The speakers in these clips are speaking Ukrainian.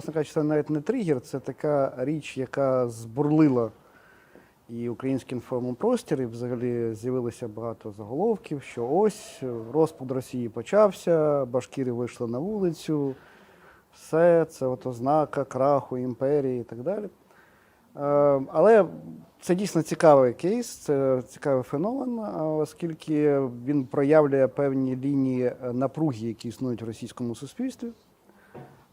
власне кажучи, це навіть не тригер, це така річ, яка збурлила і український інформовий простір, і взагалі з'явилося багато заголовків, що ось розпад Росії почався, башкіри вийшли на вулицю, все це от ознака краху імперії і так далі. Е, Але це дійсно цікавий кейс, це цікавий феномен, оскільки він проявлює певні лінії е, напруги, які існують в російському суспільстві.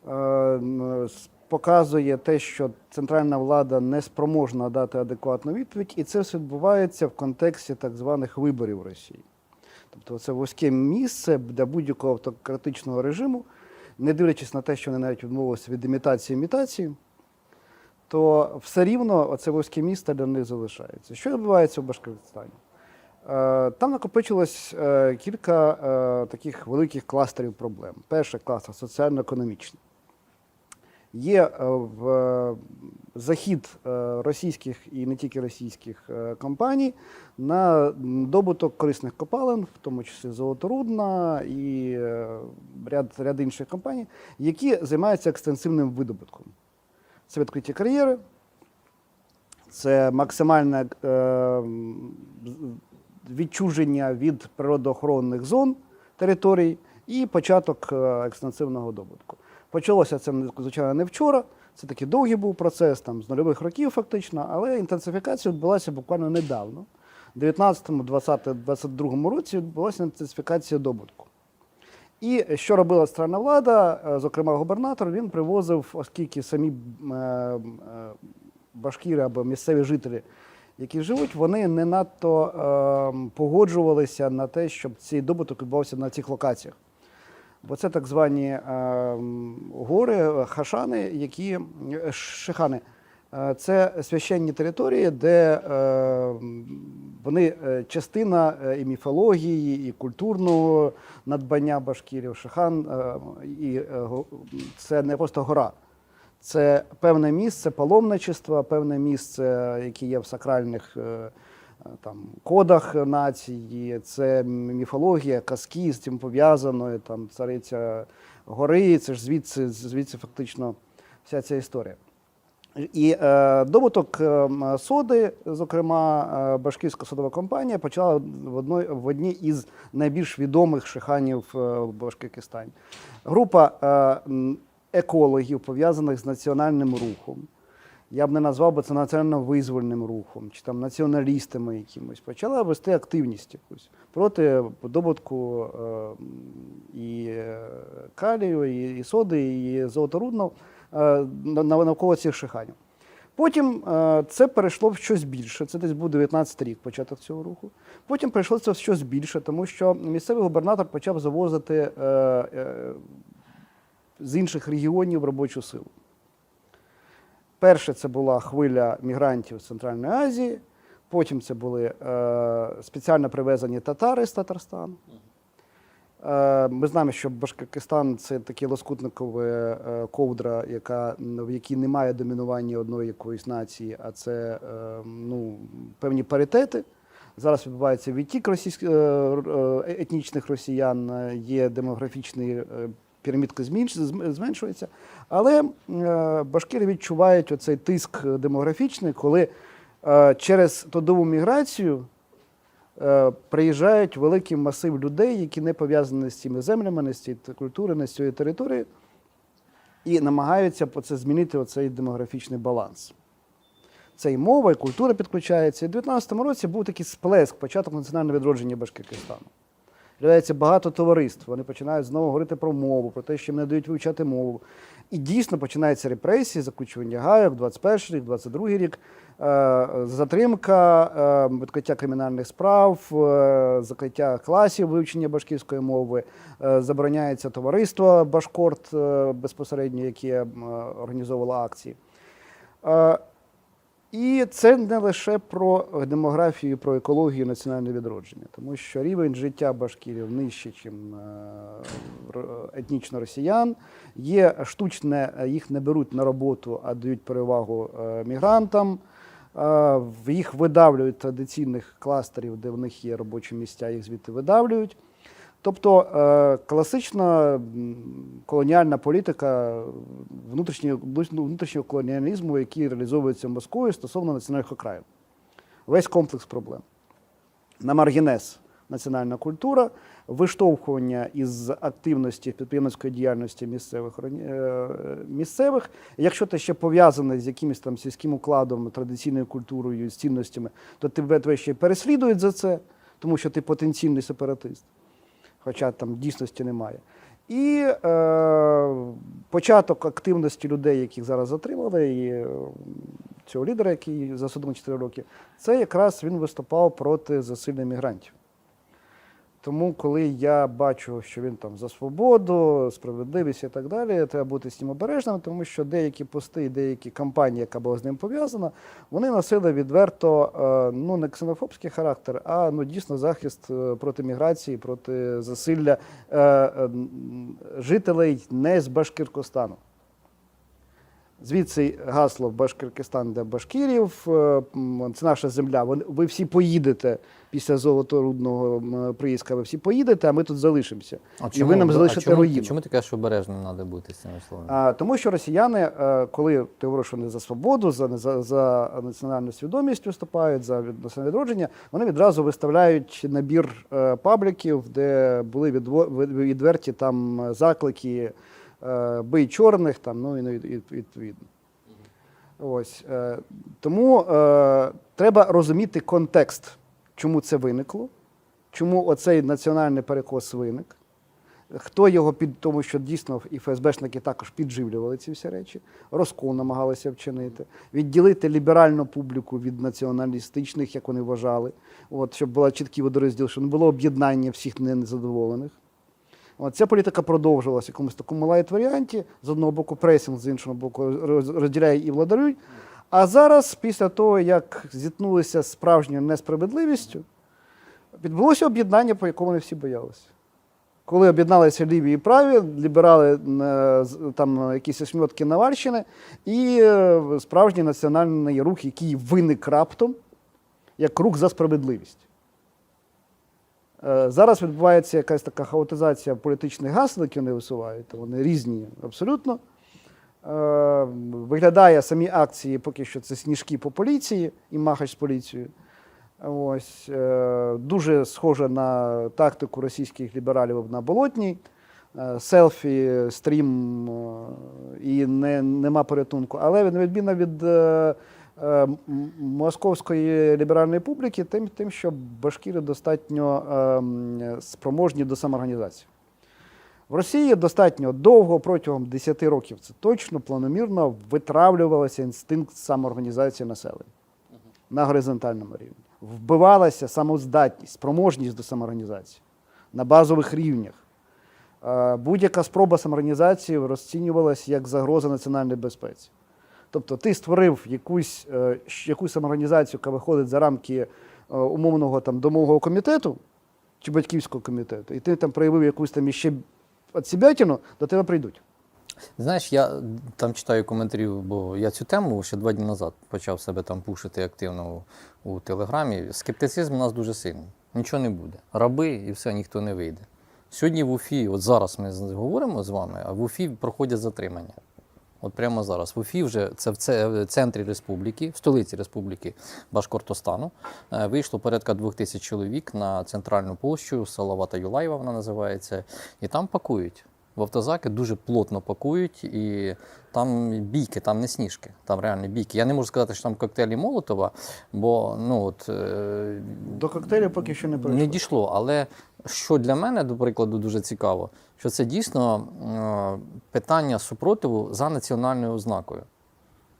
Е, Показує те, що центральна влада не спроможна дати адекватну відповідь, і це все відбувається в контексті так званих виборів Росії. Тобто це вузьке місце для будь-якого автократичного режиму, не дивлячись на те, що вони навіть відмовилися від імітації імітації, то все рівно оце вузьке місце для них залишається. Що відбувається в Башкортостані? Е, Там накопичилось е, кілька таких великих кластерів проблем. Перший кластер соціально-економічний. Є е, в е, захід е, російських і не тільки російських компаній на добуток корисних копалин, в тому числі Золоторудна і ряд, ряд інших компаній, які займаються екстенсивним видобутком. Це відкриті кар'єри, це максимальне відчуження від природоохоронних зон територій і початок екстенсивного добутку. Почалося це, звичайно, не вчора. Це такий довгий був процес, там, з нульових років фактично, але інтенсифікація відбулася буквально недавно. У 19, 20, 22 році відбулася інтенсифікація добутку. І що робила центральна влада, е, зокрема губернатор, він привозив, оскільки самі е, е, башкіри або місцеві жителі, які живуть, вони не надто е, погоджувалися на те, щоб цей добуток відбувався на цих локаціях. Бо це так звані е, гори, е, хашани, які е, шихани. Це священні території, де вони частина і міфології, і культурного надбання башкірів. Шихан і це не просто гора. Це певне місце паломничества, певне місце, яке є в сакральних там, кодах нації, це міфологія, казки з цим пов'язано, і там цариця гори, це ж звідси, звідси фактично вся ця історія. І е, добуток е, соди, зокрема, е, Башківська содова компанія почала в одной, в одній із найбільш відомих шиханів е, в Башкортостані. Група е, екологів, пов'язаних з національним рухом. Я б не назвав би це національно-визвольним рухом чи там націоналістами якимось, почала вести активність якусь проти добутку е, і е, калію, і, і соди, і золоторудного е, на- на- навколо цих шиханів. Потім е, це перейшло в щось більше. Це десь був 19 рік початок цього руху. Потім перейшло це в щось більше, тому що місцевий губернатор почав завозити е, з інших регіонів робочу силу. Перше це була хвиля мігрантів з Центральної Азії, потім це були е, спеціально привезені татари з Татарстану. Е, Ми знаємо, що Башкортостан це таке лоскутникове ковдра, яка, в якій немає домінування одної якоїсь нації, а це е, ну, певні паритети. Зараз відбувається відтік російськ... е, е, етнічних росіян, е, є демографічний пірамідка зменш- зменшується. Але е, башкири відчувають оцей тиск демографічний, коли е, через трудову міграцію е, приїжджають великий масив людей, які не пов'язані з цими землями, не з цією культурою, не з цією територією, і намагаються це змінити оцей демографічний баланс. Це і мова, і культура підключається. І в 19-му році був такий сплеск, початок національного відродження Башкортостану. З'являється багато товариств. Вони починають знову говорити про мову, про те, що їм не дають вивчати мову. І дійсно починаються репресії, заключування гайок, 21 рік, 22 рік, е, затримка, е, відкриття кримінальних справ, е, закриття класів вивчення башківської мови, забороняється товариство Башкорт безпосередньо, яке організовувало акції. Е, І це не лише про демографію, про екологію, і національне відродження, тому що рівень життя башкірів нижче, ніж етнічно росіян. Є штучне, е, їх не беруть на роботу, а дають перевагу е, мігрантам. Е, Їх видавлюють традиційних кластерів, де в них є робочі місця, їх звідти видавлюють. Тобто е, класична колоніальна політика внутрішнього, внутрішнього колоніалізму, який реалізовується Москвою стосовно національних окраїн. Весь комплекс проблем. На маргінез національна культура, виштовхування із активності підприємницької діяльності місцевих, е, місцевих. Якщо ти ще пов'язаний з якимось там сільським укладом, традиційною культурою, з цінностями, то тебе ще переслідують за це, тому що ти потенційний сепаратист, хоча там дійсності немає. І е, початок активності людей, яких зараз затримали, і е, цього лідера, який засудили 4 роки, це якраз він виступав проти засилля мігрантів. Тому, коли я бачу, що він там за свободу, справедливість і так далі, треба бути з ним обережним, тому що деякі пости, і деякі кампанії, яка була з ним пов'язана, вони носили відверто е, ну не ксенофобський характер, а ну дійсно захист е, проти міграції, проти засилля е, жителей не з Башкиркостану. Звідси гасло Башкиркистан для башкірів. е, Це наша земля. Ви всі поїдете після золоторудного приїзка, ви всі поїдете, а ми тут залишимося. А І ви нам а залишите чому, руїну. Чому ти кажеш, що обережним треба бути з цими словами? А, тому що росіяни, е, коли ти говориш, що вони за свободу, за, за, за національну свідомість виступають, за відродження, вони відразу виставляють набір е, пабліків, де були відверті там заклики бий чорних, там, ну і ну, відповідно. Ось. Е, тому е, треба розуміти контекст, чому це виникло, чому оцей національний перекос виник. Хто його під тому, що дійсно і ФСБшники також підживлювали ці всі речі, розкол намагалися вчинити, відділити ліберальну публіку від націоналістичних, як вони вважали, от, щоб була чіткий водорозділ, щоб не було об'єднання всіх незадоволених. Ця політика продовжувалася в якомусь такому лайт-варіанті. З одного боку пресінг, з іншого боку розділяє і владарюють. А зараз, після того, як зіткнулися з справжньою несправедливістю, відбулося об'єднання, по якому не всі боялися. Коли об'єдналися ліві і праві, ліберали е, там якісь ошмітки Навальщини, і е, справжній національний рух, який виник раптом, як рух за справедливість. Е, Зараз відбувається якась така хаотизація політичних гасел, які вони висувають. Вони різні абсолютно. Е, Виглядає самі акції, поки що це сніжки по поліції і махач з поліцією. Ось, е, дуже схоже на тактику російських лібералів на Болотній. Селфі, стрім і не, нема порятунку. Але на відміну від московської ліберальної публіки, тим, тим що башкіри достатньо е, спроможні до самоорганізації. В Росії достатньо довго, протягом 10 років, це точно планомірно витравлювався інстинкт самоорганізації населення на горизонтальному рівні. Вбивалася самоздатність, спроможність до самоорганізації на базових рівнях. Е, Будь-яка спроба самоорганізації розцінювалася як загроза національній безпеці. Тобто ти створив якусь, е, якусь самоорганізацію, яка виходить за рамки е, умовного там, домового комітету чи батьківського комітету, і ти там проявив якусь там іще отсібятину, до тебе прийдуть. Знаєш, я там читаю коментарів, бо я цю тему ще два дні назад почав себе там пушити активно у Телеграмі. Скептицизм у нас дуже сильний. Нічого не буде. Раби і все, ніхто не вийде. Сьогодні в Уфі, от зараз ми говоримо з вами, а в Уфі проходять затримання. От прямо зараз. В Уфі вже це в центрі республіки, в столиці республіки Башкортостану. е, Вийшло порядка двох тисяч чоловік на центральну площу, Салавата Юлаєва вона називається, і там пакують. В автозаки дуже плотно пакують, і там бійки, там не сніжки, там реальні бійки. Я не можу сказати, що там коктейлі Молотова, бо ну от е, До коктейлю поки що не прийшло. не дійшло. Але що для мене, до прикладу, дуже цікаво, що це дійсно е, питання супротиву за національною ознакою.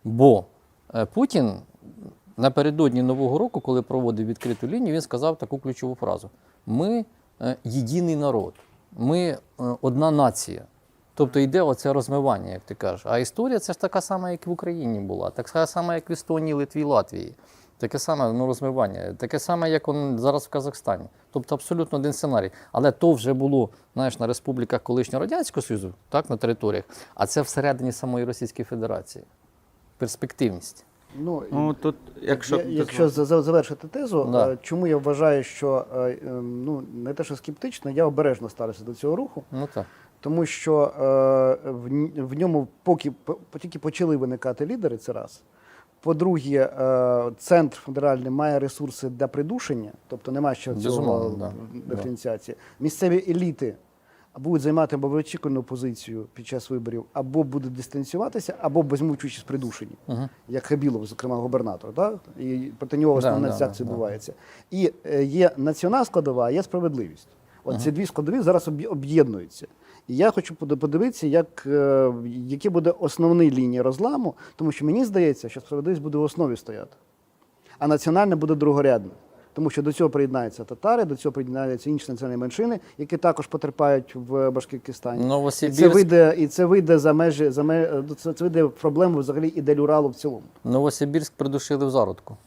Бо е, Путін напередодні Нового року, коли проводив відкриту лінію, він сказав таку ключову фразу: Ми е, єдиний народ, ми одна нація. Тобто йде оце розмивання, як ти кажеш. А історія це ж така сама, як в Україні була, така сама, як в Естонії, Литві, Латвії. Таке саме ну, розмивання, таке саме, як он зараз в Казахстані. Тобто абсолютно один сценарій. Але то вже було знаєш, на республіках колишнього Радянського Союзу, так, на територіях, а це всередині самої Російської Федерації. Перспективність. Ну, Ну тут, якщо я- якщо за- за- завершити тезу, Да. е, чому я вважаю, що е, е, ну не те, що скептично, я обережно ставлюся до цього руху, Ну так. тому що е, в, в ньому поки по- тільки почали виникати лідери, це раз. По-друге, е, центр федеральний має ресурси для придушення, тобто немає ще цього да. диференціації. Місцеві еліти будуть займати або очікувану позицію під час виборів, або будуть дистанціюватися, або візьмуть участь в придушенні, Угу. як Хабілов, зокрема губернатор. Так? І проти нього основна да, ця да, да. відбувається. І е, є національна складова, а є справедливість. От ці дві складові зараз об'є- об'єднуються. І я хочу подивитися, як, е, які буде основні лінії розламу, тому що мені здається, що справедливість буде в основі стояти, а національне буде другорядне. Тому що до цього приєднаються татари, до цього приєднаються інші національні меншини, які також потерпають в Башкиркистані. І це вийде, і це вийде за межі за ме- це, це вийде проблему взагалі ідель Уралу в цілому. Новосибірськ придушили в зародку.